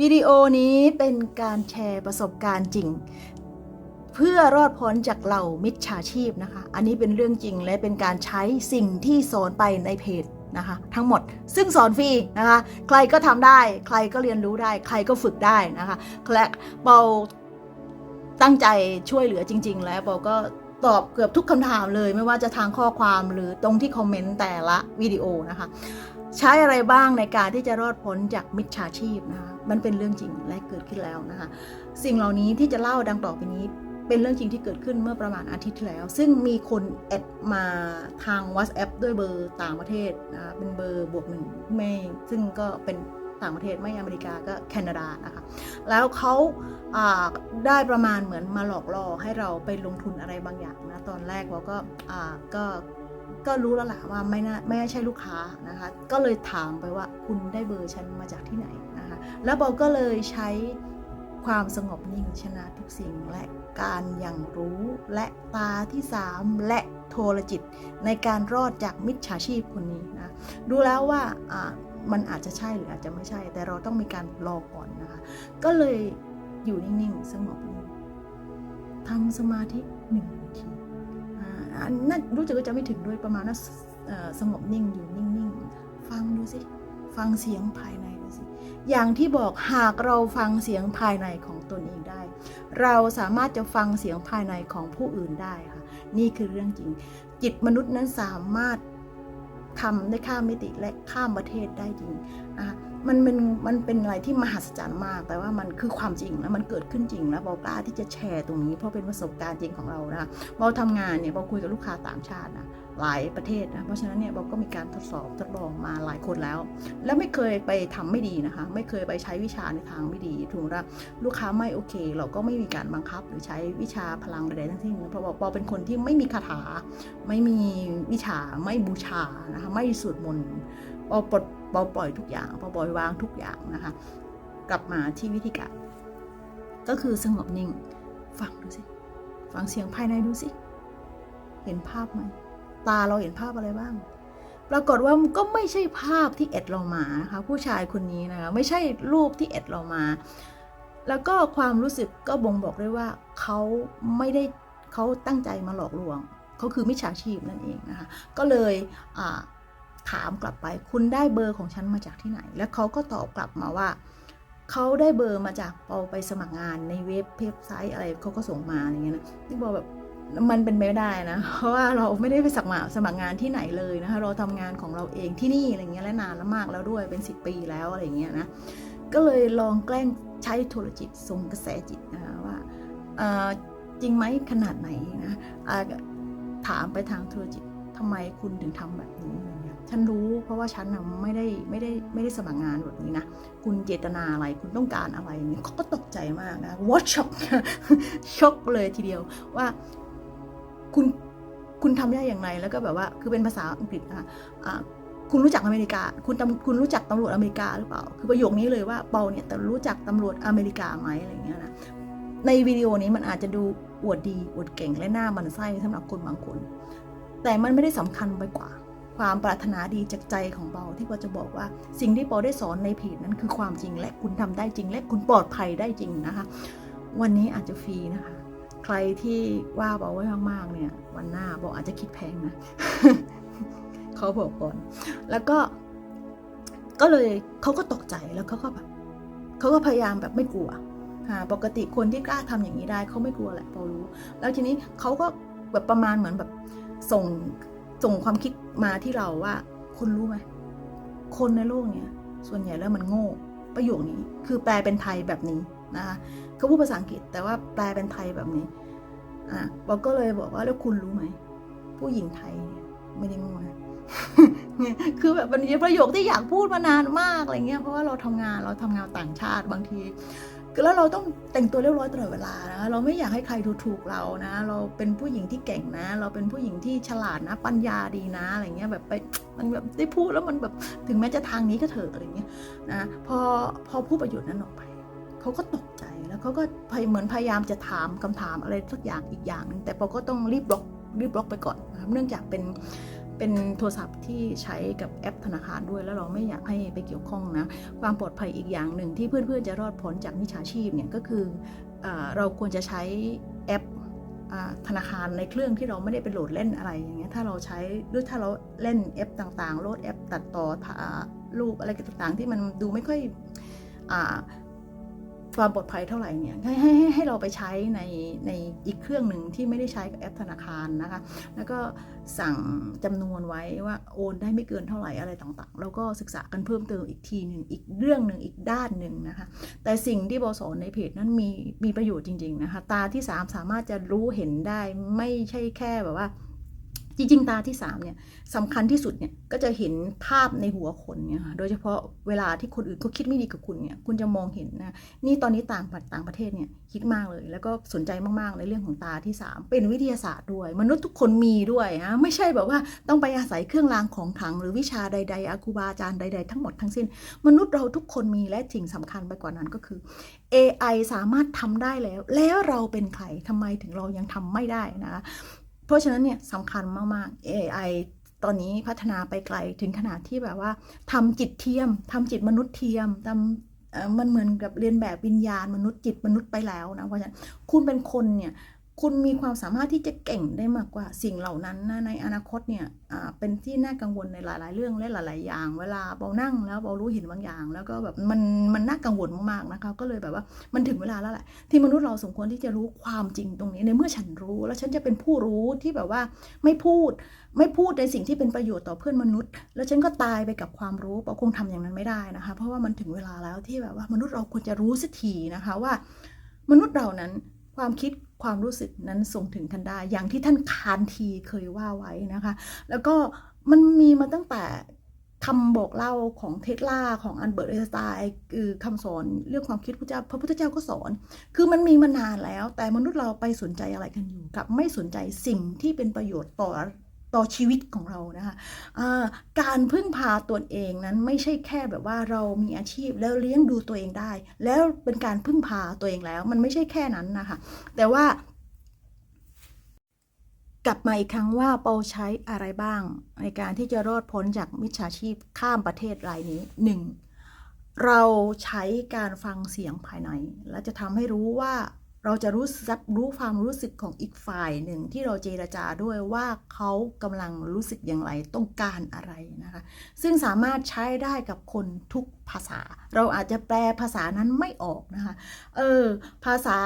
วิดีโอนี้เป็นการแชร์ประสบการณ์จริง เพื่อรอดพ้นจากเหล่ามิจฉาชีพนะคะ อันนี้เป็นเรื่องจริงและเป็นการใช้สิ่งที่สอนไปในเพจนะคะทั้งหมดซึ่งสอนฟรีนะคะใครก็ทำได้ ใครก็เรียนรู้ได้ ใครก็ฝึกได้นะคะและเปาตั้งใจช่วยเหลือจริง ๆ แล้วเปาก็ตอบเกือบทุกคำถามเลยไม่ว่าจะทางข้อความหรือตรงที่คอมเมนต์แต่ละวิดีโอนะคะ ใช้อะไรบ้างในการที่จะรอดพ้นจากมิจฉาชีพนะคะ มันเป็นเรื่องจริงและเกิดขึ้นแล้วนะคะ สิ่งเหล่านี้ที่จะเล่าดังต่อไปนี้เป็นเรื่องจริงที่เกิดขึ้นเมื่อประมาณอาทิตย์ที่แล้ว ซึ่งมีคนแอดมาทาง WhatsApp ด้วยเบอร์ต่างประเทศนะคะเป็นเบอร์บวกหนึ่งไม่ซึ่งก็เป็นต่างประเทศไม่อเมริกาก็แคนาดานะคะแล้วเขาาได้ประมาณเหมือนมาหลอกล่อให้เราไปลงทุนอะไรบางอย่างนะตอนแรกเราก็ก็ก็รู้แล้วแหละว่าไม่น่าไม่ใช่ลูกค้านะคะ ก็เลยถามไปว่าคุณได้เบอร์ฉันมาจากที่ไหนนะ แล้วเบก็เลยใช้ความสงบนิ่งชนะทุกสิ่งและการอย่างรู้และตาที่สามและโทรจิต ในการรอดจากมิจฉาชีพคนนี้นะดูแล้วว่ามันอาจจะใช่หรืออาจจะไม่ใช่ แต่เราต้องมีการรอก่อนนะคะ ก็เลยอยู่นิ่ง ๆ สงบนิ่งทำสมาธิหนึ่งนาทีอ่ารู้สึกว่าจะไม่ถึงด้วยประมาณนั้นสงบนิ่งอยู่นิ่ง ๆ ฟังดูสิ ฟังเสียงภายใน อย่างที่บอกหากเราฟังเสียงภายในของตนเองได้ เราสามารถจะฟังเสียงภายในของผู้อื่นได้ค่ะ นี่คือเรื่องจริง จิตมนุษย์นั้นสามารถทำได้ข้ามมิติและข้ามประเทศได้จริงนะคะมันเป็นมันเป็นอะไรที่มหัศจรรย์มาก แต่ว่ามันคือความจริงแล้วมันเกิดขึ้นจริงแล้วเรากล้าที่จะแชร์ตรงนี้เพราะเป็นประสบการณ์จริงของเรานะเราทำงานเนี่ยเราคุยกับลูกค้าต่างชาตินะ หลายประเทศนะ เพราะฉะนั้นเนี่ยเราก็มีการทดสอบทดลองมาหลายคนแล้ว แล้วไม่เคยไปทำไม่ดีนะคะ ไม่เคยไปใช้วิชาในทางไม่ดีถูกไหมลูกค้าไม่โอเค เราก็ไม่มีการบังคับหรือใช้วิชาพลังใดๆทั้งสิ้นเพราะว่าปอเป็นคนที่ไม่มีคาถา ไม่มีวิชาไม่บูชานะคะไม่สวดมนต์ปอปลดปอปล่อยทุกอย่างปอปล่อยวางทุกอย่างนะคะ กลับมาที่วิธีการ ก็คือสงบนิ่งฟังดูสิฟังเสียงภายในดูสิ เห็นภาพไหม ตาเราเห็นภาพอะไรบ้าง ปรากฏว่าก็ไม่ใช่ภาพที่เอ็ดเรามานะคะผู้ชายคนนี้นะคะไม่ใช่รูปที่เอ็ดเรามา แล้วก็ความรู้สึกก็บ่งบอกได้ว่าเขาไม่ได้เขาตั้งใจมาหลอกลวงเขาคือมิจฉาชีพนั่นเองนะคะก็เลยถามกลับไปคุณได้เบอร์ของฉันมาจากที่ไหน แล้วเขาก็ตอบกลับมาว่าเขาได้เบอร์มาจากเปาไปสมัครงานในเว็บเว็บไซต์อะไรเขาก็ส่งมาอย่างเงี้ยนะที่บอกแบบ มันเป็นไม่ได้นะ เพราะว่าเราไม่ได้ไปสมัครสมัครงานที่ไหนเลยนะคะ เราทำงานของเราเองที่นี่อะไรเงี้ยและนานแล้วมากแล้วด้วยเป็น 10 ปีแล้วอะไรเงี้ยนะ ก็เลยลองแกล้งใช้โทรจิตส่งกระแสจิตนะคะว่าจริงไหมขนาดไหนนะถามไปทางโทรจิตทำไมคุณถึงทำแบบนี้ฉันรู้เพราะว่าฉันนะไม่ได้ไม่ได้ไม่ได้สมัครงานแบบนี้นะ คุณเจตนาอะไรคุณต้องการอะไรนี่เขาก็ตกใจมากนะวอชช็อกช็อกเลยทีเดียวว่า คุณคุณทำได้อย่างไรแล้วก็แบบว่าคือเป็นภาษาอังกฤษนะคะคุณรู้จักอเมริกา คุณตำคุณรู้จักตำรวจอเมริกาหรือเปล่า คือประโยคนี้เลยว่าเปาเนี่ยแต่รู้จักตำรวจอเมริกาไหมอะไรอย่างเงี้ยนะ ในวิดีโอนี้มันอาจจะดูอวดดีอวดเก่งและหน้ามันไส้สำหรับคนบางคน แต่มันไม่ได้สำคัญไปกว่า ความปรารถนาดีจากใจของเปาที่เปาจะบอกว่าสิ่งที่เปาได้สอนในเพจนั้นคือความจริงและคุณทำได้จริงและคุณปลอดภัยได้จริงนะคะ วันนี้อาจจะฟรีนะคะ ใครที่ว่าเปาไว้มากๆเนี่ย วันหน้าเปาอาจจะคิดแพงนะเขาบอกก่อน แล้วก็ก็เลยเขาก็ตกใจแล้วเขาก็แบบเขาก็พยายามแบบไม่กลัวอ่าปกติคนที่กล้าทำอย่างนี้ได้เขาไม่กลัวแหละเปารู้ แล้วทีนี้เขาก็แบบประมาณเหมือนแบบส่งส่งความคิดมาที่เราว่า คนรู้ไหมคนในโลกเนี้ยส่วนใหญ่แล้วมันโง่ ประโยคนี้คือแปลเป็นไทยแบบนี้ นะคะเขาพูดภาษาอังกฤษแต่ว่าแปลเป็นไทยแบบนี้อะบอกก็เลยบอกว่าแล้วคุณรู้ไหม ผู้หญิงไทยไม่ได้โง่นะคือแบบมันเป็นประโยคที่อยากพูดมานานมากอะไรเงี้ยเพราะว่าเราทำงานเราทำงานต่างชาติบางทีแล้วเราต้องแต่งตัวเรียบร้อยตลอดเวลานะเราไม่อยากให้ใครดูถูกเรานะ เราเป็นผู้หญิงที่เก่งนะ เราเป็นผู้หญิงที่ฉลาดนะ ปัญญาดีนะอะไรเงี้ยแบบไปมันแบบได้พูดแล้วมันแบบถึงแม้จะทางนี้ก็เถอะอะไรเงี้ยนะพอพอพูดประโยชน์นั้นออกไป เขาก็ตกใจแล้วเขาก็พยเหมือนพยายามจะถามคำถามอะไรสักอย่างอีกอย่างนึงแต่พอก็ต้องรีบบล็อกรีบบล็อกไปก่อนนะครับเนื่องจากเป็นเป็นโทรศัพท์ที่ใช้กับแอปธนาคารด้วย แล้วเราไม่อยากให้ไปเกี่ยวข้องนะ ความปลอดภัยอีกอย่างหนึ่งที่เพื่อนๆจะรอดพ้นจากมิจฉาชีพเนี่ยก็คือเอเราควรจะใช้แอปอธนาคารในเครื่องที่เราไม่ได้ไปโหลดเล่นอะไรอย่างเงี้ยถ้าเราใช้หรือถ้าเราเล่นแอปต่างๆโหลดแอปตัดต่อรูปอะไรต่างๆ ที่มันดูไม่ค่อยอ ความปลอดภัยเท่าไหร่เนี่ยให้ให้ให้เราไปใช้ในในอีกเครื่องหนึ่งที่ไม่ได้ใช้กับแอปธนาคารนะคะ แล้วก็สั่งจำนวนไว้ว่าโอนได้ไม่เกินเท่าไหร่อะไรต่างๆ แล้วก็ศึกษากันเพิ่มเติมอีกทีหนึ่งอีกเรื่องหนึ่งอีกด้านหนึ่งนะคะ แต่สิ่งที่โบสอนในเพจนั้นมีมีประโยชน์จริงๆนะคะ ตาที่ 3 สามารถจะรู้เห็นได้ไม่ใช่แค่แบบว่า จริงๆ ตาที่3เนี่ยสำคัญที่สุดเนี่ยก็จะเห็นภาพในหัวคนเนี่ยค่ะโดยเฉพาะเวลาที่คนอื่นเขาคิดไม่ดีกับคุณเนี่ยคุณจะมองเห็นนะนี่ตอนนี้ต่างต่างประเทศเนี่ยคิดมากเลย แล้วก็สนใจมากๆในเรื่องของตาที่ 3 เป็นวิทยาศาสตร์ด้วย มนุษย์ทุกคนมีด้วยนะไม่ใช่แบบว่าต้องไปอาศัยเครื่องรางของขลัง หรือวิชาใดๆอาคูบาอาจารย์ใด ๆ ทั้งหมดทั้งสิ้น มนุษย์เราทุกคนมีและสิ่งสำคัญไปกว่านั้นก็คือ AI สามารถทำได้แล้ว แล้วเราเป็นใครทำไมถึงเรายังทำไม่ได้นะคะ เพราะฉะนั้นเนี่ยสำคัญมากๆ AI ตอนนี้พัฒนาไปไกลถึงขนาดที่แบบว่าทำจิตเทียมทำจิตมนุษย์เทียมทำมันเหมือนกับเรียนแบบวิญญาณมนุษย์จิตมนุษย์ไปแล้วนะเพราะฉะนั้นคุณเป็นคนเนี่ย คุณมีความสามารถที่จะเก่งได้มากกว่าสิ่งเหล่านั้นนะในอนาคตเนี่ยเป็นที่น่ากังวลในหลาย ๆ เรื่องและหลาย ๆ อย่าง เวลาเบานั่งแล้วเบารู้เห็นบางอย่าง แล้วก็แบบมันมันน่ากังวลมาก ๆ นะคะ ก็เลยแบบว่ามันถึงเวลาแล้วแหละที่มนุษย์เราสมควรที่จะรู้ความจริงตรงนี้ในเมื่อฉันรู้ แล้วฉันจะเป็นผู้รู้ที่แบบว่าไม่พูดไม่พูดในสิ่งที่เป็นประโยชน์ต่อเพื่อนมนุษย์ แล้วฉันก็ตายไปกับความรู้เราคงทำอย่างนั้นไม่ได้นะคะ เพราะว่ามันถึงเวลาแล้วที่แบบว่ามนุษย์เราควรจะรู้สักทีนะคะว่า มนุษย์เรานั้นความคิด ความรู้สึกนั้นส่งถึงกันได้ อย่างที่ท่านคานทีเคยว่าไว้นะคะ แล้วก็มันมีมาตั้งแต่คำบอกเล่าของเทสลาของอันเบิร์ตไอน์สไตน์คือคำสอนเรื่องความคิดพระเจ้าพระพุทธเจ้าก็สอน คือมันมีมานานแล้ว แต่มนุษย์เราไปสนใจอะไรกันอยู่กับไม่สนใจสิ่งที่เป็นประโยชน์ต่อ ต่อชีวิตของเรานะคะอ่าการพึ่งพาตนเองนั้นไม่ใช่แค่แบบว่าเรามีอาชีพแล้วเลี้ยงดูตัวเองได้ แล้วเป็นการพึ่งพาตัวเองแล้ว มันไม่ใช่แค่นั้นนะคะแต่ว่ากลับมาอีกครั้งว่าเปาใช้อะไรบ้าง ในการที่จะรอดพ้นจากมิจฉาชีพข้ามประเทศรายนี้หนึ่งเราใช้การฟังเสียงภายใน และจะทำให้รู้ว่า เราจะรู้สึกรู้ความรู้สึกของอีกฝ่ายหนึ่งที่เราเจรจาด้วยว่าเขากำลังรู้สึกอย่างไรต้องการอะไรนะคะ ซึ่งสามารถใช้ได้กับคนทุกภาษา เราอาจจะแปลภาษานั้นไม่ออกนะคะ เออ ภาษา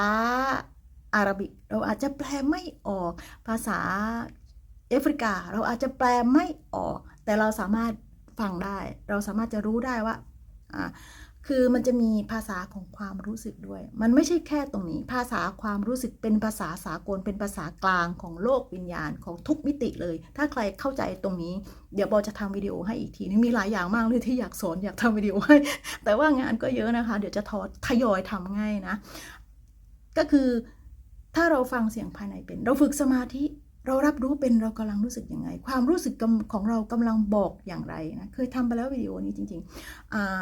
อาหรับิกเราอาจจะแปลไม่ออก ภาษาแอฟริกา เราอาจจะแปลไม่ออก แต่เราสามารถฟังได้ เราสามารถจะรู้ได้ว่าอ่า คือมันจะมีภาษาของความรู้สึกด้วย มันไม่ใช่แค่ตรงนี้ ภาษาความรู้สึกเป็นภาษาสากล เป็นภาษากลางของโลกวิญญาณของทุกมิติเลย ถ้าใครเข้าใจตรงนี้ เดี๋ยวบอจะทำวิดีโอให้อีกทีนึงมีหลายอย่างมากเลยที่อยากสอนอยากทำวิดีโอให้ แต่ว่างานก็เยอะนะคะ เดี๋ยวจะทอทยอยทำง่ายนะ ก็คือถ้าเราฟังเสียงภายในเป็น เราฝึกสมาธิเรารับรู้เป็นเรากำลังรู้สึกยังไง ความรู้สึกของเรากำลังบอกอย่างไรนะ เคยทำไปแล้ววิดีโอนี้จริงๆอ่า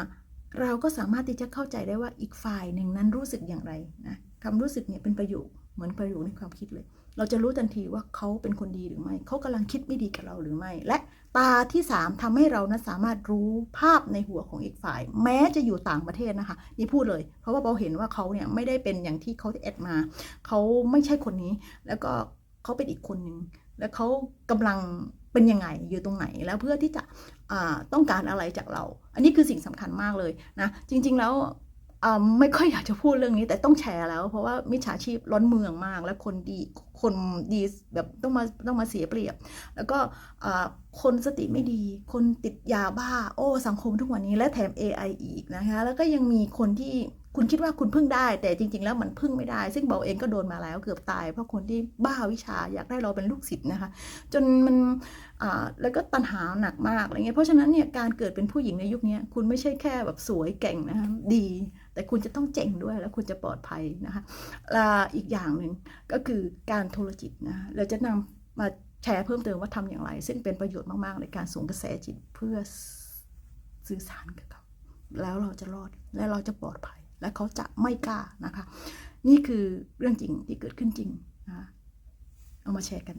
เราก็สามารถที่จะเข้าใจได้ว่าอีกฝ่ายหนึ่งนั้นรู้สึกอย่างไรนะคำรู้สึกเนี่ยเป็นประโยคเหมือนประโยคในความคิดเลย เราจะรู้ทันทีว่าเขาเป็นคนดีหรือไม่ เขากำลังคิดไม่ดีกับเราหรือไม่ และตาที่ 3ทำให้เรานะสามารถรู้ภาพในหัวของอีกฝ่าย แม้จะอยู่ต่างประเทศนะคะ นี่พูดเลย เพราะว่าเราเห็นว่าเขาเนี่ยไม่ได้เป็นอย่างที่เขาแอดมา เขาไม่ใช่คนนี้ แล้วก็เขาเป็นอีกคนหนึ่ง แล้วเขากำลัง เป็นยังไงอยู่ตรงไหนแล้วเพื่อที่จะต้องการอะไรจากเรา อันนี้คือสิ่งสำคัญมากเลยนะจริง ๆแล้วไม่ค่อยอยากจะพูดเรื่องนี้แต่ต้องแชร์แล้ว เพราะว่ามิจฉาชีพล้นเมืองมาก และคนดีคนดีแบบต้องมาต้องมาเสียเปรียบ แล้วก็คนสติไม่ดี คนติดยาบ้า โอ้ สังคมทุกวันนี้และแถม AI อีกนะคะแล้วก็ยังมีคนที่ คุณคิดว่าคุณพึ่งได้ แต่จริง ๆ แล้วมันพึ่งไม่ได้ ซึ่งเบาเองก็โดนมาแล้วเกือบตาย เพราะคนที่บ้าวิชาอยากได้เราเป็นลูกศิษย์นะคะ จนมันอ่าแล้วก็ตัณหาหนักมากอะไรเงี้ยเพราะฉะนั้นเนี่ยการเกิดเป็นผู้หญิงในยุคนี้คุณไม่ใช่แค่แบบสวยเก่งนะคะดี แต่คุณจะต้องเจ๋งด้วยแล้วคุณจะปลอดภัยนะคะละอีกอย่างหนึ่งก็คือการโทรจิตนะเราจะนำมาแชร์เพิ่มเติมว่าทำอย่างไร ซึ่งเป็นประโยชน์มาก ๆ ในการส่งกระแสจิตเพื่อสื่อสารกับเขาแล้วเราจะรอดและเราจะปลอดภัย และเขาจะไม่กล้านะคะ นี่คือเรื่องจริงที่เกิดขึ้นจริงนะเอามาแชร์กัน